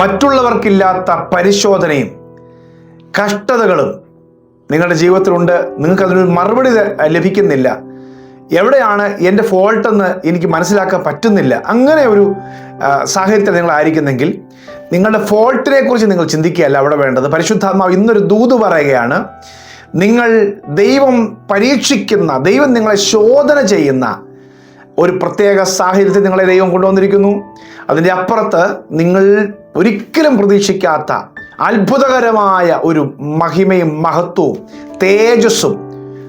മറ്റുള്ളവർക്കില്ലാത്ത പരിശോധനയും കഷ്ടതകളും നിങ്ങളുടെ ജീവിതത്തിലുണ്ട്. നിങ്ങൾക്ക് അതിനൊരു മറുപടി ലഭിക്കുന്നില്ല. എവിടെയാണ് എന്റെ ഫോൾട്ട് എന്ന് എനിക്ക് മനസ്സിലാക്കാൻ പറ്റുന്നില്ല. അങ്ങനെ ഒരു സാഹചര്യത്തിൽ നിങ്ങൾ ആയിരിക്കുന്നെങ്കിൽ നിങ്ങളുടെ ഫോൾട്ടിനെ കുറിച്ച് നിങ്ങൾ ചിന്തിക്കുകയല്ല അവിടെ വേണ്ടത്. പരിശുദ്ധാത്മാവ് ഇന്നൊരു ദൂത് പറയുകയാണ് നിങ്ങൾ ദൈവം പരീക്ഷിക്കുന്ന ദൈവം നിങ്ങളെ ശോധന ചെയ്യുന്ന ഒരു പ്രത്യേക സാഹചര്യത്തിൽ നിങ്ങളെ ദൈവം കൊണ്ടുവന്നിരിക്കുന്നു. അതിന്റെ അപ്പുറത്ത് നിങ്ങൾ ഒരിക്കലും പ്രതീക്ഷിക്കാത്ത അത്ഭുതകരമായ ഒരു മഹിമയും മഹത്വവും തേജസ്സും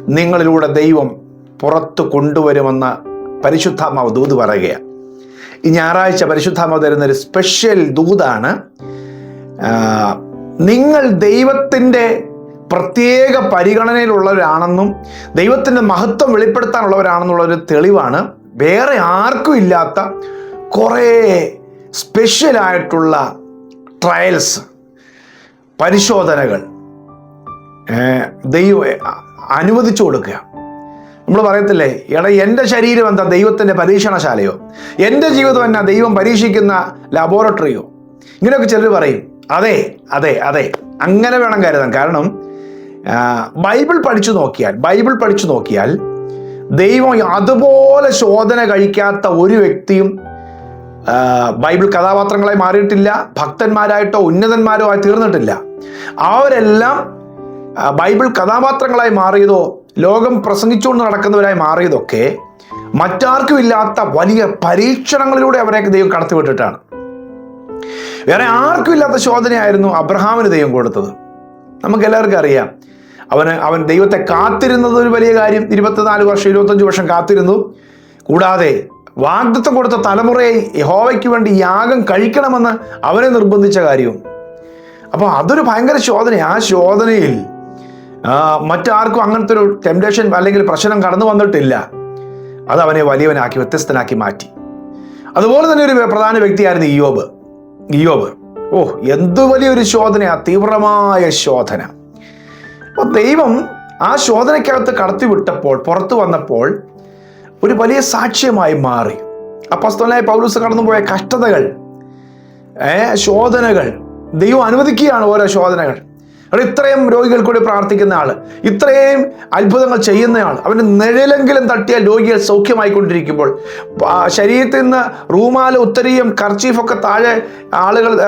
നിങ്ങളിലൂടെ ദൈവം പുറത്തു കൊണ്ടുവരുമെന്ന് പരിശുദ്ധാമാവ് ദൂത് പറയുകയാണ്. ഈ ഞായറാഴ്ച പരിശുദ്ധാത്മാവ് തരുന്നൊരു സ്പെഷ്യൽ ദൂതാണ്. നിങ്ങൾ ദൈവത്തിന്റെ പ്രത്യേക പരിഗണനയിലുള്ളവരാണെന്നും ദൈവത്തിന്റെ മഹത്വം വെളിപ്പെടുത്താനുള്ളവരാണെന്നുള്ള ഒരു തെളിവാണ്. വേറെ ആർക്കും ഇല്ലാത്ത കുറേ സ്പെഷ്യലായിട്ടുള്ള ട്രയൽസ് പരിശോധനകൾ ദൈവ അനുവദിച്ചു കൊടുക്കുക. നമ്മൾ പറയത്തില്ലേ എടാ എന്റെ ശരീരം എന്താ ദൈവത്തിന്റെ പരീക്ഷണശാലയോ? എന്റെ ജീവിതം എന്നാ ദൈവം പരീക്ഷിക്കുന്ന ലബോറട്ടറിയോ ഇങ്ങനെയൊക്കെ ചിലർ പറയും. അതെ അതെ അതെ. അങ്ങനെ വേണം കരുതാൻ. കാരണം ബൈബിൾ പഠിച്ചു നോക്കിയാൽ ബൈബിൾ പഠിച്ചു നോക്കിയാൽ ദൈവം അതുപോലെ ശോധന കഴിക്കാത്ത ഒരു വ്യക്തിയും ബൈബിൾ കഥാപാത്രങ്ങളായി മാറിയിട്ടില്ല ഭക്തന്മാരായിട്ടോ ഉന്നതന്മാരോ ആയി തീർന്നിട്ടില്ല. അവരെല്ലാം ബൈബിൾ കഥാപാത്രങ്ങളായി മാറിയതോ ലോകം പ്രസംഗിച്ചുകൊണ്ട് നടക്കുന്നവരായി മാറിയതൊക്കെ മറ്റാർക്കും ഇല്ലാത്ത വലിയ പരീക്ഷണങ്ങളിലൂടെ അവരെയൊക്കെ ദൈവം കടത്തിവിട്ടിട്ടാണ്. വേറെ ആർക്കും ഇല്ലാത്ത ശോധനയായിരുന്നു അബ്രഹാമിന് ദൈവം കൊടുത്തത്. നമുക്ക് എല്ലാവർക്കും അറിയാം അവന് അവൻ ദൈവത്തെ കാത്തിരുന്നത് ഒരു വലിയ കാര്യം ഇരുപത്തിനാല് വർഷം ഇരുപത്തഞ്ച് വർഷം കാത്തിരുന്നു. കൂടാതെ വാഗ്ദത്തം കൊടുത്ത തലമുറയെ യഹോവയ്ക്ക് വേണ്ടി യാഗം കഴിക്കണമെന്ന് അവനെ നിർബന്ധിച്ച കാര്യവും. അപ്പോൾ അതൊരു ഭയങ്കര ശോധന ആ ശോധനയിൽ മറ്റാർക്കും അങ്ങനത്തെ ഒരു ടെംപ്ടേഷൻ അല്ലെങ്കിൽ പ്രശ്നം കടന്നു വന്നിട്ടില്ല. അത് അവനെ വലിയവനാക്കി വ്യത്യസ്തനാക്കി മാറ്റി. അതുപോലെ തന്നെ ഒരു പ്രധാന വ്യക്തിയായിരുന്നു ഇയോബ് ഇയോബ് ഓ എന്തു വലിയൊരു ശോധനയാണ് തീവ്രമായ ശോധന. അപ്പോൾ ദൈവം ആ ശോധനയ്ക്കകത്ത് കടത്തിവിട്ടപ്പോൾ പുറത്തു വന്നപ്പോൾ ഒരു വലിയ സാക്ഷ്യമായി മാറി. അപ്പസ്തോലായ പൗലൂസ് കടന്നുപോയ കഷ്ടതകൾ ശോധനകൾ ദൈവം അനുവദിക്കുകയാണ് ഓരോ ശോധനകൾ. ഇത്രയും രോഗികൾ കൂടി പ്രാർത്ഥിക്കുന്ന ആൾ ഇത്രയും അത്ഭുതങ്ങൾ ചെയ്യുന്ന ആൾ അവന്റെ നിഴലെങ്കിലും തട്ടിയാൽ രോഗികൾ സൗഖ്യമായിക്കൊണ്ടിരിക്കുമ്പോൾ ശരീരത്തിൽ നിന്ന് റൂമാല ഉത്തരിയും കർച്ചീഫൊക്കെ താഴെ ആളുകൾ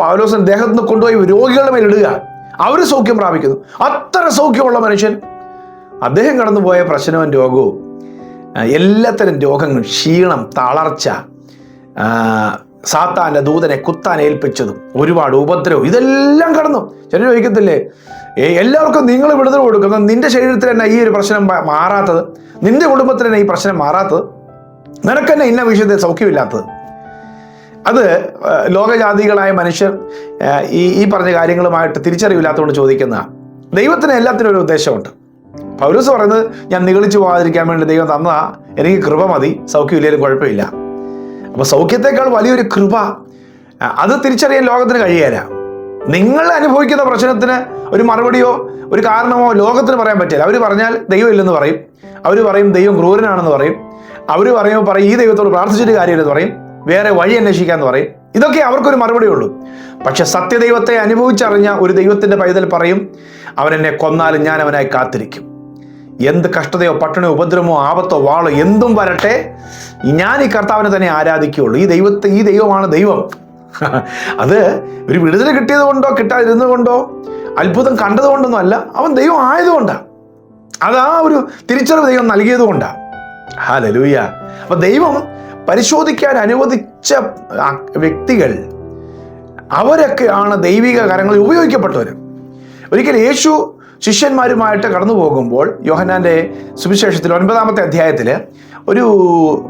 പൗലോസൻ ദേഹത്തു നിന്ന് കൊണ്ടുപോയി രോഗികളുടെ മേൽ ഇടുക. അവർ സൗഖ്യം പ്രാപിക്കുന്നു. അത്ര സൗഖ്യമുള്ള മനുഷ്യൻ. അദ്ദേഹം കടന്നുപോയ പ്രശ്നവും രോഗവും എല്ലാത്തരം രോഗങ്ങൾ ക്ഷീണം തളർച്ച സാത്താന്റെ ദൂതനെ കുത്താൻ ഏൽപ്പിച്ചതും ഒരുപാട് ഉപദ്രവം ഇതെല്ലാം കടന്നു. ചിലർ ചോദിക്കത്തില്ലേ? എല്ലാവർക്കും നിങ്ങൾ വിടുതൽ കൊടുക്കുന്നത് നിന്റെ ശരീരത്തിൽ തന്നെ ഈ ഒരു പ്രശ്നം മാറാത്തത് നിന്റെ കുടുംബത്തിൽ തന്നെ ഈ പ്രശ്നം മാറാത്തത് നിനക്ക് തന്നെ ഇന്ന വിഷയത്തിൽ സൗഖ്യമില്ലാത്തത്. അത് ലോകജാതികളായ മനുഷ്യർ ഈ ഈ പറഞ്ഞ കാര്യങ്ങളുമായിട്ട് തിരിച്ചറിവില്ലാത്തതുകൊണ്ട് ചോദിക്കുന്നതാണ് ദൈവത്തിന് എല്ലാത്തിനും ഒരു ഉദ്ദേശമുണ്ട്. പൗലൂസ് പറയുന്നത് ഞാൻ നിഗളിച്ചു പോകാതിരിക്കാൻ വേണ്ടി ദൈവം തന്നതാ. എനിക്ക് കൃപ മതി. സൗഖ്യമില്ലേലും കുഴപ്പമില്ല. അപ്പോൾ സൗഖ്യത്തെക്കാൾ വലിയൊരു കൃപ അത് തിരിച്ചറിയാൻ ലോകത്തിന് കഴിയേല. നിങ്ങൾ അനുഭവിക്കുന്ന പ്രശ്നത്തിന് ഒരു മറുപടിയോ ഒരു കാരണമോ ലോകത്തിന് പറയാൻ പറ്റില്ല. അവർ പറഞ്ഞാൽ ദൈവം ഇല്ലെന്ന് പറയും. അവർ പറയും ദൈവം ക്രൂരനാണെന്ന് പറയും. അവർ പറയുമ്പോൾ പറയും ഈ ദൈവത്തോട് പ്രാർത്ഥിച്ചിട്ട് കാര്യമില്ലെന്ന് പറയും. വേറെ വഴി അന്വേഷിക്കാന്ന് പറയും. ഇതൊക്കെ അവർക്കൊരു മറുപടി ഉള്ളൂ. പക്ഷെ സത്യദൈവത്തെ അനുഭവിച്ചറിഞ്ഞ ഒരു ദൈവത്തിന്റെ പൈതൽ പറയും അവനെന്നെ കൊന്നാലും ഞാൻ അവനായി കാത്തിരിക്കും. എന്ത് കഷ്ടതയോ പട്ടണയോ ഉപദ്രവമോ ആപത്തോ വാളോ എന്തും വരട്ടെ. ഞാൻ ഈ കർത്താവിനെ തന്നെ ആരാധിക്കുകയുള്ളൂ. ഈ ദൈവത്തെ ഈ ദൈവമാണ് ദൈവം. അത് ഒരു വിടുതൽ കിട്ടിയത് കൊണ്ടോ കിട്ടാതിരുന്നത് കൊണ്ടോ അത്ഭുതം കണ്ടതുകൊണ്ടൊന്നും അല്ല. അവൻ ദൈവം ആയതുകൊണ്ടാണ് അതാ ഒരു തിരിച്ചറിവ് ദൈവം നൽകിയത് കൊണ്ടാണ് ഹാലലൂയ അപ്പൊ ദൈവം പരിശോധിക്കാൻ അനുവദിച്ച വ്യക്തികൾ അവരൊക്കെയാണ് ദൈവിക കരങ്ങളിൽ ഉപയോഗിക്കപ്പെട്ടവർ ഒരിക്കൽ യേശു ശിഷ്യന്മാരുമായിട്ട് കടന്നു പോകുമ്പോൾ യോഹനാന്റെ സുവിശേഷത്തിൽ ഒൻപതാമത്തെ അധ്യായത്തിൽ ഒരു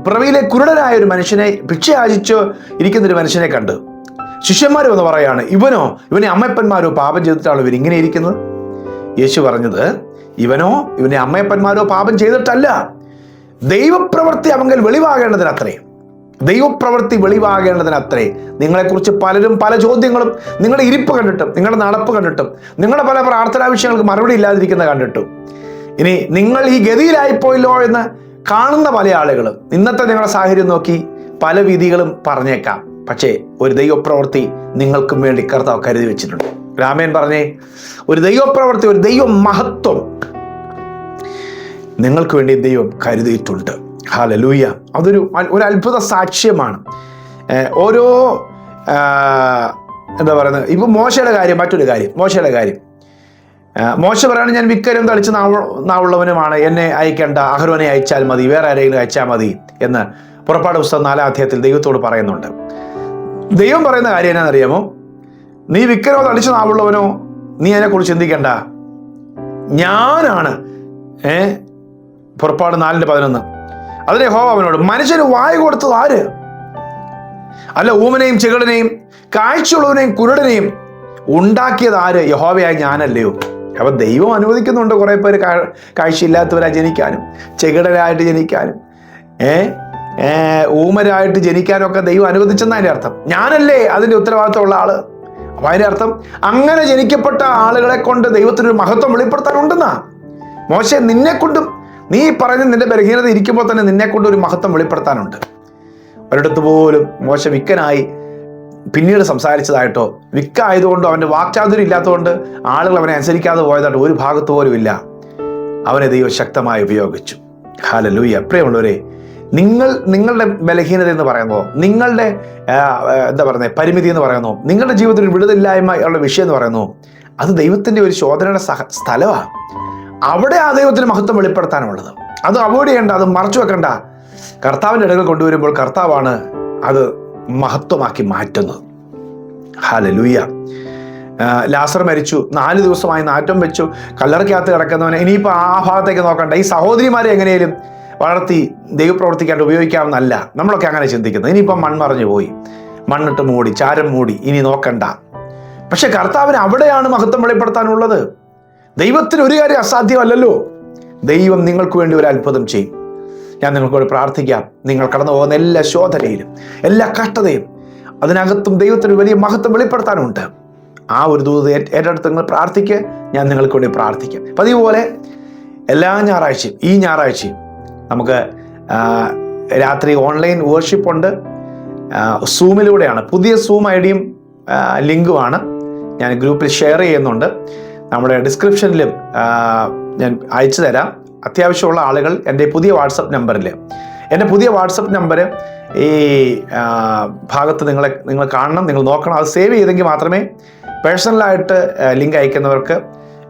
പ്രവിയിലെ കുരുടനായ ഒരു മനുഷ്യനെ ഭിക്ഷ യാചിച്ച് ഇരിക്കുന്ന ഒരു മനുഷ്യനെ കണ്ട്. ശിഷ്യന്മാർ എന്ന് പറയാണ് ഇവനോ ഇവനെ അമ്മയപ്പന്മാരോ പാപം ചെയ്തിട്ടാണോ ഇവർ ഇങ്ങനെ ഇരിക്കുന്നത്? യേശു പറഞ്ഞത് ഇവനോ ഇവനെ അമ്മയപ്പന്മാരോ പാപം ചെയ്തിട്ടല്ല. ദൈവപ്രവൃത്തി അവങ്കൽ വെളിവാകേണ്ടതിനത്രേ ദൈവപ്രവൃത്തി വെളിവാകേണ്ടതിന് അത്രേ. നിങ്ങളെക്കുറിച്ച് പലരും പല ചോദ്യങ്ങളും നിങ്ങളുടെ ഇരിപ്പ് കണ്ടിട്ടും നിങ്ങളുടെ നടപ്പ് കണ്ടിട്ടും നിങ്ങളുടെ പല പ്രാർത്ഥനാ വിഷയങ്ങൾക്ക് മറുപടി ഇല്ലാതിരിക്കുന്ന കണ്ടിട്ടും. ഇനി നിങ്ങൾ ഈ ഗതിയിലായിപ്പോയല്ലോ എന്ന് കാണുന്ന പല ആളുകളും ഇന്നത്തെ നിങ്ങളുടെ സാഹചര്യം നോക്കി പല വിധികളും പറഞ്ഞേക്കാം. പക്ഷേ ഒരു ദൈവപ്രവൃത്തി നിങ്ങൾക്കും വേണ്ടി കർത്താവ് കരുതി വെച്ചിട്ടുണ്ട്. രാമേൻ പറഞ്ഞേ ഒരു ദൈവപ്രവൃത്തി ഒരു ദൈവ മഹത്വം നിങ്ങൾക്ക് വേണ്ടി ദൈവം കരുതിയിട്ടുണ്ട്. ഹാലലൂയ. അതൊരു ഒരു അത്ഭുത സാക്ഷ്യമാണ്. ഓരോ എന്താ പറയുന്നത്? ഇപ്പം മോശയുടെ കാര്യം മറ്റൊരു കാര്യം മോശയുടെ കാര്യം. മോശ പറയാണ് ഞാൻ വിക്കരം തളിച്ച് നാവ് നാവുള്ളവനുമാണ്. എന്നെ അയക്കേണ്ട. അഹ്റോനെ അയച്ചാൽ മതി. വേറെ ആരെങ്കിലും അയച്ചാൽ മതി. എന്ന് പുറപ്പാട് പുസ്തകം നാലാം അധ്യായത്തിൽ ദൈവത്തോട് പറയുന്നുണ്ട്. ദൈവം പറയുന്ന കാര്യം എന്നാണെന്നറിയാമോ? നീ വിക്കരോ തളിച്ച് നാവുള്ളവനോ? നീ അതിനെക്കുറിച്ച് ചിന്തിക്കണ്ട. ഞാനാണ് ഏ പുറപ്പാട് നാലിന്റെ പതിനൊന്ന്. അതിനെ ഹോ അവനോട് മനുഷ്യന് വായ കൊടുത്തത് ആര്? അല്ല ഊമനെയും ചെകിടനെയും കാഴ്ചയുള്ളവനെയും കുരുടനെയും ഉണ്ടാക്കിയത് ആര്? യഹോവയായ ഞാനല്ലയോ? അപ്പൊ ദൈവം അനുവദിക്കുന്നുണ്ട് കുറെ പേര് കാഴ്ചയില്ലാത്തവരായി ജനിക്കാനും ചെകിടരായിട്ട് ജനിക്കാനും. ഏ? ഊമരായിട്ട് ജനിക്കാനൊക്കെ ദൈവം അനുവദിച്ചെന്നാ അതിന്റെ അർത്ഥം. ഞാനല്ലേ അതിന്റെ ഉത്തരവാദിത്തമുള്ള ആൾ? അപ്പൊ അതിന്റെ അർത്ഥം അങ്ങനെ ജനിക്കപ്പെട്ട ആളുകളെ കൊണ്ട് ദൈവത്തിനൊരു മഹത്വം വെളിപ്പെടുത്താനുണ്ടെന്നാ. മോശം നിന്നെ കൊണ്ടും നീ പറഞ്ഞ നിന്റെ ബലഹീനത ഇരിക്കുമ്പോൾ തന്നെ നിന്നെ കൊണ്ട് ഒരു മഹത്വം വെളിപ്പെടുത്താനുണ്ട്. ഒരിടത്ത് പോലും മോശ വിക്കനായി പിന്നീട് സംസാരിച്ചതായിട്ടോ വിക്ക ആയതുകൊണ്ടോ അവന്റെ വാക്ചാതുര്യം ഇല്ലാത്തതുകൊണ്ട് ആളുകൾ അവനെ അനുസരിക്കാതെ പോയതായിട്ട് ഒരു ഭാഗത്ത് പോലും ഇല്ല. അവനെ ദൈവം ശക്തമായി ഉപയോഗിച്ചു. ഹാലലൂയ പ്രിയമുള്ളവരെ നിങ്ങൾ നിങ്ങളുടെ ബലഹീനത എന്ന് പറയുന്നതോ നിങ്ങളുടെ എന്താ പറയുന്നത് പരിമിതി എന്ന് പറയുന്നു നിങ്ങളുടെ ജീവിതത്തിൽ വിടുതലില്ലായ്മ ഉള്ള വിഷയം എന്ന് പറയുന്നു അത് ദൈവത്തിന്റെ ഒരു ശോധനയുടെ സ്ഥലമാണ് അവിടെ ആ ദൈവത്തിന് മഹത്വം വെളിപ്പെടുത്താനുള്ളത്. അത് അവോയ്ഡ് ചെയ്യേണ്ട അത് മറച്ചു വെക്കണ്ട. കർത്താവിന്റെ ഇടകൾ കൊണ്ടുവരുമ്പോൾ കർത്താവാണ് അത് മഹത്വമാക്കി മാറ്റുന്നത്. ഹാലലൂയ ലാസർ മരിച്ചു. നാല് ദിവസമായി നാറ്റം വെച്ചു. കല്ലറയ്ക്കകത്ത് കിടക്കുന്നവനെ ഇനിയിപ്പോൾ ആ ഭാഗത്തേക്ക് നോക്കണ്ട. ഈ സഹോദരിമാരെ എങ്ങനെയും വളർത്തി ദൈവപ്രവർത്തിക്കാണ്ട് ഉപയോഗിക്കാമെന്നല്ല നമ്മളൊക്കെ അങ്ങനെ ചിന്തിക്കുന്നത്. ഇനിയിപ്പം മൺമറഞ്ഞു പോയി. മണ്ണിട്ട് മൂടി ചാരം മൂടി. ഇനി നോക്കണ്ട. പക്ഷെ കർത്താവിന് അവിടെയാണ് മഹത്വം വെളിപ്പെടുത്താനുള്ളത്. ദൈവത്തിന് ഒരു കാര്യം അസാധ്യമല്ലല്ലോ. ദൈവം നിങ്ങൾക്ക് വേണ്ടി ഒരു അത്ഭുതം ചെയ്യും. ഞാൻ നിങ്ങൾക്ക് വേണ്ടി പ്രാർത്ഥിക്കാം. നിങ്ങൾ കടന്നു പോകുന്ന എല്ലാ ശോധനയിലും എല്ലാ കഷ്ടതയും അതിനകത്തും ദൈവത്തിന് വലിയ മഹത്വം വെളിപ്പെടുത്താനുണ്ട്. ആ ഒരു ദൂത ഏറ്റ് ഏറ്റെടുത്ത് നിങ്ങൾ പ്രാർത്ഥിക്കുക ഞാൻ നിങ്ങൾക്ക് വേണ്ടി പ്രാർത്ഥിക്കാം. പതിവ് പോലെ എല്ലാ ഞായറാഴ്ചയും ഈ ഞായറാഴ്ചയും നമുക്ക് രാത്രി ഓൺലൈൻ വേർഷിപ്പ് ഉണ്ട് സൂമിലൂടെയാണ്. പുതിയ സൂം ഐ ഡിയും ലിങ്കുമാണ്. ഞാൻ ഗ്രൂപ്പിൽ ഷെയർ ചെയ്യുന്നുണ്ട്. നമ്മുടെ ഡിസ്ക്രിപ്ഷനിലും ഞാൻ അയച്ചു തരാം. അത്യാവശ്യമുള്ള ആളുകൾ എന്റെ പുതിയ വാട്സപ്പ് നമ്പറിൽ എന്റെ പുതിയ വാട്സപ്പ് നമ്പർ ഈ ഭാഗത്ത് നിങ്ങളെ നിങ്ങൾ കാണണം നിങ്ങൾ നോക്കണം. അത് സേവ് ചെയ്തെങ്കിൽ മാത്രമേ പേഴ്സണലായിട്ട് ലിങ്ക് അയക്കുന്നവർക്ക്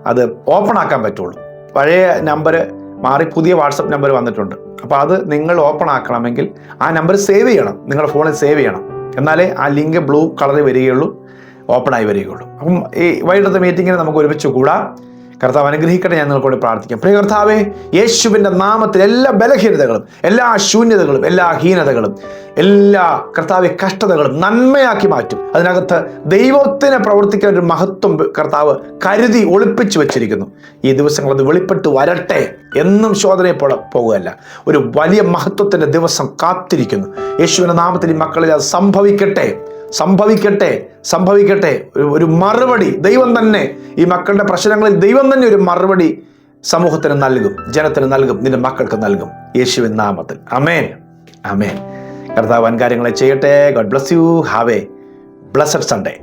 അത് ഓപ്പൺ ആക്കാൻ പറ്റുള്ളൂ. പഴയ നമ്പർ മാറി പുതിയ വാട്സപ്പ് നമ്പർ വന്നിട്ടുണ്ട്. അപ്പോൾ അത് നിങ്ങൾ ഓപ്പൺ ആക്കണമെങ്കിൽ ആ നമ്പർ സേവ് ചെയ്യണം. നിങ്ങളുടെ ഫോണിൽ സേവ് ചെയ്യണം. എന്നാലേ ആ ലിങ്ക് ബ്ലൂ കളറിൽ വരികയുള്ളൂ. ഓപ്പണായി വരികയുള്ളൂ. അപ്പം ഈ വൈകിട്ടത്തെ മീറ്റിങ്ങിന് നമുക്ക് ഒരുമിച്ച് കൂടാം. കർത്താവ് അനുഗ്രഹിക്കട്ടെ ഞാൻ നിങ്ങൾക്കൂടി പ്രാർത്ഥിക്കാം. പ്രിയ കർത്താവേ യേശുവിന്റെ നാമത്തിൽ എല്ലാ ബലഹീനതകളും എല്ലാ ശൂന്യതകളും എല്ലാ ഹീനതകളും എല്ലാ കർത്താവ് കഷ്ടതകളും നന്മയാക്കി മാറ്റും. അതിനകത്ത് ദൈവത്തിനെ പ്രവർത്തിക്കാൻ ഒരു മഹത്വം കർത്താവ് കരുതി ഒളിപ്പിച്ചു വെച്ചിരിക്കുന്നു. ഈ ദിവസങ്ങൾ അത് വെളിപ്പെട്ട് വരട്ടെ എന്നും ശോധനയെ പോലെ പോകുകയല്ല. ഒരു വലിയ മഹത്വത്തിന്റെ ദിവസം കാത്തിരിക്കുന്നു. യേശുവിന്റെ നാമത്തിൽ ഈ മക്കളിൽ അത് സംഭവിക്കട്ടെ. സംഭവിക്കട്ടെ സംഭവിക്കട്ടെ. ഒരു മറുപടി. ദൈവം തന്നെ ഈ മക്കളുടെ പ്രശ്നങ്ങളിൽ ദൈവം തന്നെ ഒരു മറുപടി സമൂഹത്തിന് നൽകും ജനത്തിന് നൽകും നിന്റെ മക്കൾക്ക് നൽകും. യേശുവിൻ നാമത്തിൽ. അമേൻ അമേൻ കർത്താവ് വൻകാര്യങ്ങളെ ചെയ്യട്ടെ. God bless you have a blessed Sunday